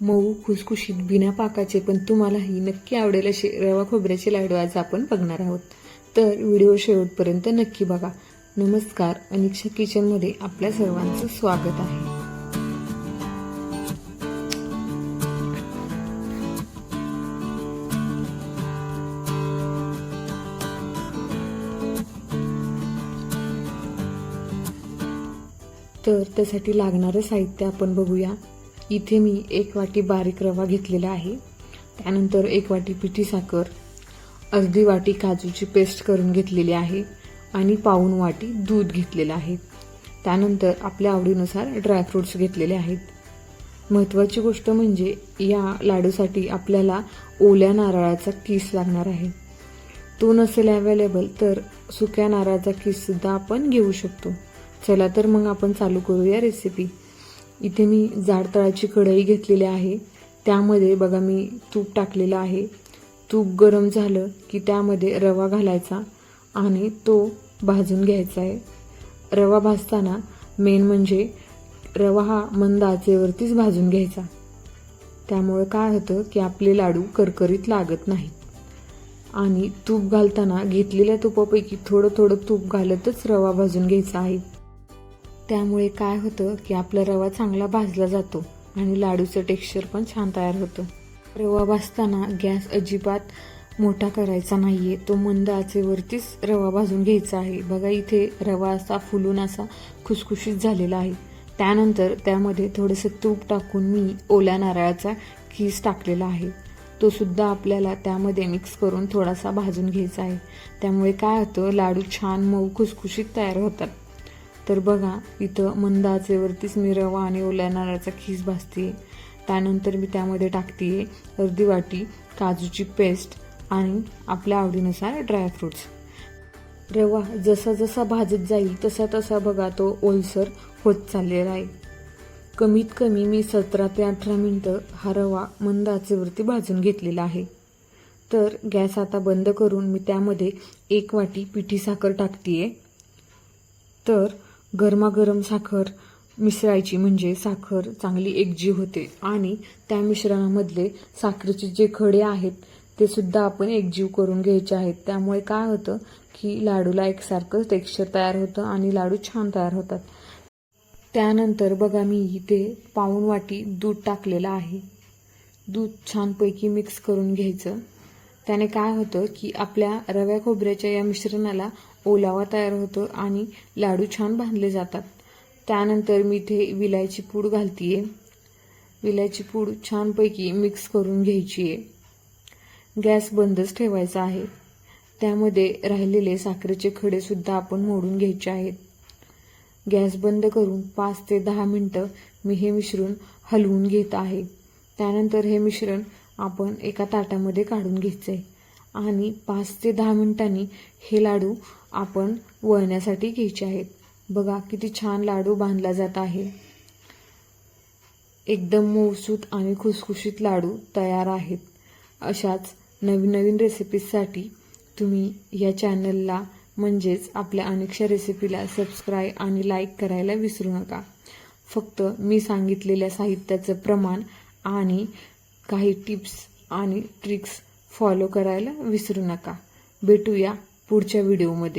मऊ खुसखुशीत बिना पाकाचे पण तुम्हालाही नक्की आवडेल असे रवा खोबऱ्याचे लाडू आज आपण बघणार आहोत. तर व्हिडिओ शेवटपर्यंत नक्की बघा. नमस्कार अनिक्षा किचनमध्ये आपल्या सर्वांचं स्वागत आहे. तर त्यासाठी लागणारं साहित्य आपण बघूया. इथे मी एक वाटी बारीक रवा घेतलेला आहे. त्यानंतर एक वाटी पिठी साखर अर्धी वाटी काजूची पेस्ट करून घेतलेली आहे आणि पाऊण वाटी दूध घेतलेलं आहे. त्यानंतर आपल्या आवडीनुसार ड्रायफ्रुट्स घेतलेले आहेत. महत्त्वाची गोष्ट म्हणजे या लाडूसाठी आपल्याला ओल्या नारळाचा किस लागणार आहे. तो नसेल अवेलेबल तर सुक्या नारळाचा किससुद्धा आपण घेऊ शकतो. चला तर मग आपण चालू करूया रेसिपी इथे मी जाड तळाची कढई घेतलेली आहे. त्यामध्ये बघा मी तूप टाकलेलं आहे. तूप गरम झालं की त्यामध्ये रवा घालायचा आणि तो भाजून घ्यायचा आहे. रवा भाजताना मेन म्हणजे रवा हा मंद आचेवरतीच भाजून घ्यायचा. त्यामुळे काय होतं की आपले लाडू करकरीत लागत नाहीत. आणि तूप घालताना घेतलेल्या तुपापैकी थोडं थोडं तूप घालतच रवा भाजून घ्यायचा आहे. त्यामुळे काय होतं की आपला रवा चांगला भाजला जातो आणि लाडूचं टेक्स्चर पण छान तयार होतं. रवा भाजताना गॅस अजिबात मोठा करायचा नाही आहे तो मंद आचेवरतीच रवा भाजून घ्यायचा आहे. बघा इथे रवा असा फुलून असा खुसखुशीत झालेला आहे. त्यानंतर त्यामध्ये थोडंसं तूप टाकून मी ओल्या नारळाचा खीस टाकलेला आहे. तो सुद्धा आपल्याला त्यामध्ये मिक्स करून थोडासा भाजून घ्यायचा आहे. त्यामुळे काय होतं लाडू छान मऊ खुसखुशीत तयार होतात. तर बघा इथं मंद आचेवरतीच मी रवा आणि ओल्या नारळाचा खीस भाजते त्यानंतर मी त्यामध्ये टाकते अर्धी वाटी काजूची पेस्ट आणि आपल्या आवडीनुसार ड्रायफ्रुट्स रवा जसा जसा भाजत जाईल तसा तसा बघा तो ओलसर होत चाललेला आहे. कमीत कमी मी सतरा ते अठरा मिनटं हा रवा मंद आचेवरती भाजून घेतलेला आहे. तर गॅस आता बंद करून मी त्यामध्ये एक वाटी पिठी साखर टाकतीये. तर गरमागरम साखर मिसळायची म्हणजे साखर चांगली एकजीव होते. आणि त्या मिश्रणामधले साखरेचे जे खडे आहेत ते सुद्धा आपण एकजीव करून घ्यायचे आहेत. त्यामुळे काय होतं की लाडूला एकसारखं टेक्स्चर तयार होतं आणि लाडू छान तयार होतात. त्यानंतर बघा मी इथे पाऊण वाटी दूध टाकलेलं आहे. दूध छानपैकी मिक्स करून घ्यायचं. त्याने काय होतं की आपल्या रव्या खोबऱ्याच्या या मिश्रणाला ओलावा तयार होतो आणि लाडू छान बांधले जातात. त्यानंतर मी इथे विलायची पूड घालतीये. विलायची पूड छानपैकी मिक्स करून घ्यायची आहे गॅस बंदच ठेवायचा आहे. त्यामध्ये राहिलेले साखरेचे खडे सुद्धा आपण मोडून घ्यायचे आहेत. गॅस बंद करून पाच ते दहा मिनटं मी हे मिश्रण हलवून घेत आहे. त्यानंतर हे मिश्रण आपण एका ताटामध्ये काढून घ्यायचं आहे आणि पाच ते दहा मिनिटांनी हे लाडू आपण वळण्यासाठी घ्यायचे आहेत. बघा किती छान लाडू बांधला जात आहे. एकदम मऊसूत आणि खुसखुशीत लाडू तयार आहेत. अशाच नवीन नवीन रेसिपीजसाठी तुम्ही या चॅनलला म्हणजेच आपल्या अनेकशा रेसिपीला सबस्क्राईब आणि लाईक करायला विसरू नका. फक्त मी सांगितलेल्या साहित्याचं प्रमाण आणि काही टिप्स आणि ट्रिक्स फॉलो करायला विसरू नका. भेटूया पुढच्या व्हिडिओमध्ये.